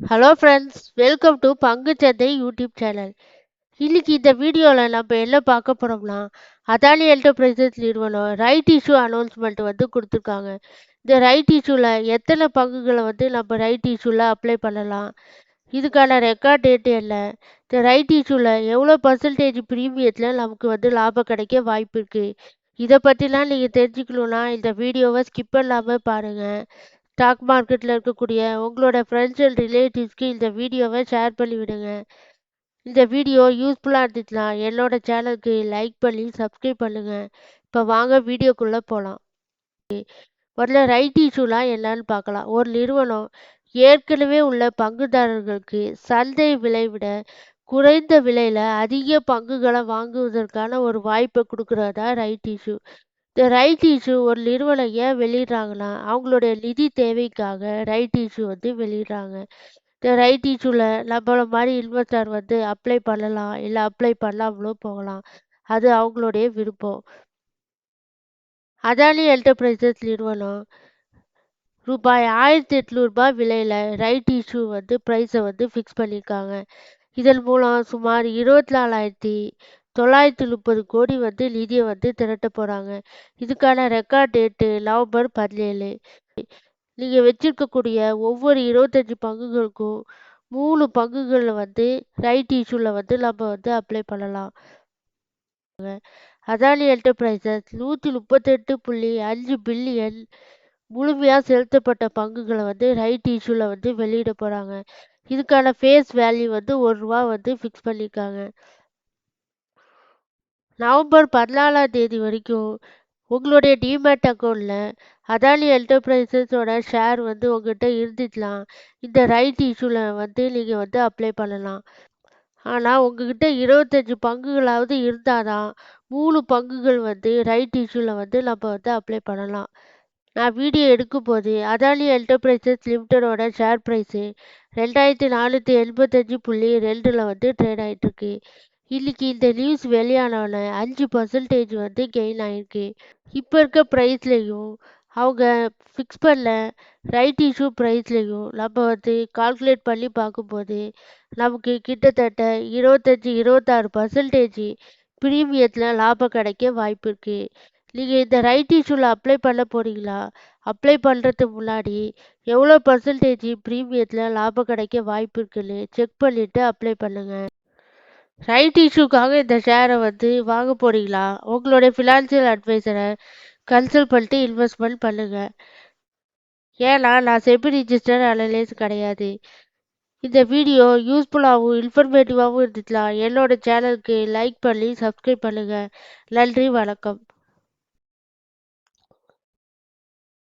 Hello friends welcome to பங்குச்சந்தை YouTube channel இன்றைக்கி இந்த வீடியோவில் நம்ம என்ன பார்க்க போகிறோம்னா அதானி என்டர்பிரைசஸ் நிறுவனம் ரைட் இஷ்யூ அனௌன்ஸ்மெண்ட் வந்து கொடுத்துருக்காங்க. இந்த ரைட் இஷ்யூவில் எத்தனை பங்குகளை வந்து நம்ம ரைட் இஷ்யூவில் அப்ளை பண்ணலாம்? இதுக்கான ரெக்கார்ட் டேட் என்ன? இந்த ரைட் இஷ்யூவில் எவ்வளோ பர்சன்டேஜ் ப்ரீமியத்தில் நமக்கு வந்து லாபம் கிடைக்க வாய்ப்பு இருக்குது இதை பற்றிலாம் நீங்கள் தெரிஞ்சுக்கணுன்னா இந்த வீடியோவை ஸ்கிப் பண்ணாமல் பாருங்கள் ஸ்டாக் மார்க்கெட்டில் இருக்கக்கூடிய உங்களோட ஃப்ரெண்ட்ஸ் அண்ட் ரிலேட்டிவ்ஸ்க்கு இந்த வீடியோவை ஷேர் பண்ணி விடுங்க இந்த வீடியோ யூஸ்ஃபுல்லாக இருந்துச்சுன்னா என்னோட சேனலுக்கு லைக் பண்ணி சப்ஸ்கிரைப் பண்ணுங்கள் இப்போ வாங்க வீடியோக்குள்ளே போகலாம் முதல்ல ரைட் இஷ்யூலாம் என்னன்னு பார்க்கலாம். ஒரு நிறுவனம் ஏற்கனவே உள்ள பங்குதாரர்களுக்கு சந்தை விலை விட குறைந்த விலையில் அதிக பங்குகளை வாங்குவதற்கான ஒரு வாய்ப்பை கொடுக்குறதா ரைட் இஷ்யூ இந்த ரைட் இஷ்யூ ஒரு நிறுவனம் ஏன் வெளியிடுறாங்கன்னா அவங்களுடைய நிதி தேவைக்காக ரைட் இஷ்யூ வந்து வெளியிடுறாங்க. இந்த ரைட் இஷ்யூவில் நம்மள மாதிரி இன்வெஸ்டர் வந்து அப்ளை பண்ணலாம். இல்லை அப்ளை பண்ணாமலும் போகலாம். அது அவங்களுடைய விருப்பம். அதானி என்டர்பிரைசஸ் நிறுவனம். ரூபாய் ஆயிரத்தி எட்நூறுபா விலையில் ரைட் இஷ்யூ வந்து ப்ரைஸை வந்து ஃபிக்ஸ் பண்ணியிருக்காங்க இதன் மூலம் சுமார் இருபத்தி நாலாயிரத்தி தொள்ளாயிரத்தி முப்பது கோடி வந்து நிதியை வந்து திரட்ட போகிறாங்க இதுக்கான ரெக்கார்ட் டேட்டு நவம்பர் பதினேழு. நீங்கள் வச்சிருக்கக்கூடிய ஒவ்வொரு இருபத்தஞ்சி பங்குகளுக்கும் மூணு பங்குகளில் வந்து ரைட் இஷ்யூவில் வந்து நம்ம வந்து அப்ளை பண்ணலாம். அதானி என்டர்பிரைசஸ் நூற்றி முப்பத்தெட்டு புள்ளி அஞ்சு பில்லியன் முழுமையாக செலுத்தப்பட்ட பங்குகளை வந்து ரைட் இஷ்யூவில் வந்து வெளியிட போகிறாங்க இதுக்கான ஃபேஸ் வேல்யூ வந்து ஒரு ரூபா வந்து ஃபிக்ஸ் பண்ணியிருக்காங்க நவம்பர் பதினாலாம் தேதி வரைக்கும் உங்களுடைய டிமேட் அக்கௌண்ட்டில் அதானி என்டர்பிரைசஸோட ஷேர் வந்து உங்கள்கிட்ட இருந்துக்கலாம் இந்த ரைட் இஷ்யூவில் வந்து நீங்கள் வந்து அப்ளை பண்ணலாம். ஆனால் உங்ககிட்ட இருபத்தஞ்சி பங்குகளாவது இருந்தால் தான் மூணு பங்குகள் வந்து ரைட் இஷ்யூவில் வந்து நம்ம வந்து அப்ளை பண்ணலாம். நான் வீடியோ எடுக்கும்போது அதானி என்டர்பிரைசஸ் லிமிட்டடோட ஷேர் ப்ரைஸு ரெண்டாயிரத்தி நானூற்றி எண்பத்தஞ்சு புள்ளி ரெண்டில் வந்து ட்ரேட் ஆகிட்டுருக்கு இன்னைக்கு இந்த நியூஸ் வெளியானோடனே அஞ்சு பர்சன்டேஜ் வந்து கெயின் ஆகிருக்கு இப்போ இருக்க ப்ரைஸ்லேயும் அவங்க ஃபிக்ஸ் பண்ண ரைட் இஷ்யூ ப்ரைஸ்லேயும் நம்ம வந்து கால்குலேட் பண்ணி பார்க்கும்போது நமக்கு கிட்டத்தட்ட இருபத்தஞ்சி இருபத்தாறு பர்சன்டேஜ் ப்ரீமியத்தில் லாபம் கிடைக்க வாய்ப்பு இருக்குது நீங்கள் இந்த ரைட் இஷ்யூவில் அப்ளை பண்ண போகிறீங்களா அப்ளை பண்ணுறதுக்கு முன்னாடி எவ்வளோ பர்சன்டேஜ் ப்ரீமியத்தில் லாபம் கிடைக்க வாய்ப்பு இருக்குன்னு செக் பண்ணிவிட்டு அப்ளை பண்ணுங்கள் ரைட் இஷ்யூக்காக இந்த ஷேரை வந்து வாங்க போகிறீங்களா உங்களுடைய ஃபினான்ஷியல் அட்வைசரை கன்சல்ட் பண்ணிட்டு இன்வெஸ்ட்மெண்ட் பண்ணுங்கள் ஏன்னா நான் செபி ரிஜிஸ்டர் அனலைஸ் கிடையாது. இந்த வீடியோ யூஸ்ஃபுல்லாகவும் இன்ஃபர்மேட்டிவாகவும் இருந்துச்சுன்னா என்னோட சேனலுக்கு லைக் பண்ணி சப்ஸ்கிரைப் பண்ணுங்கள் நன்றி வணக்கம்.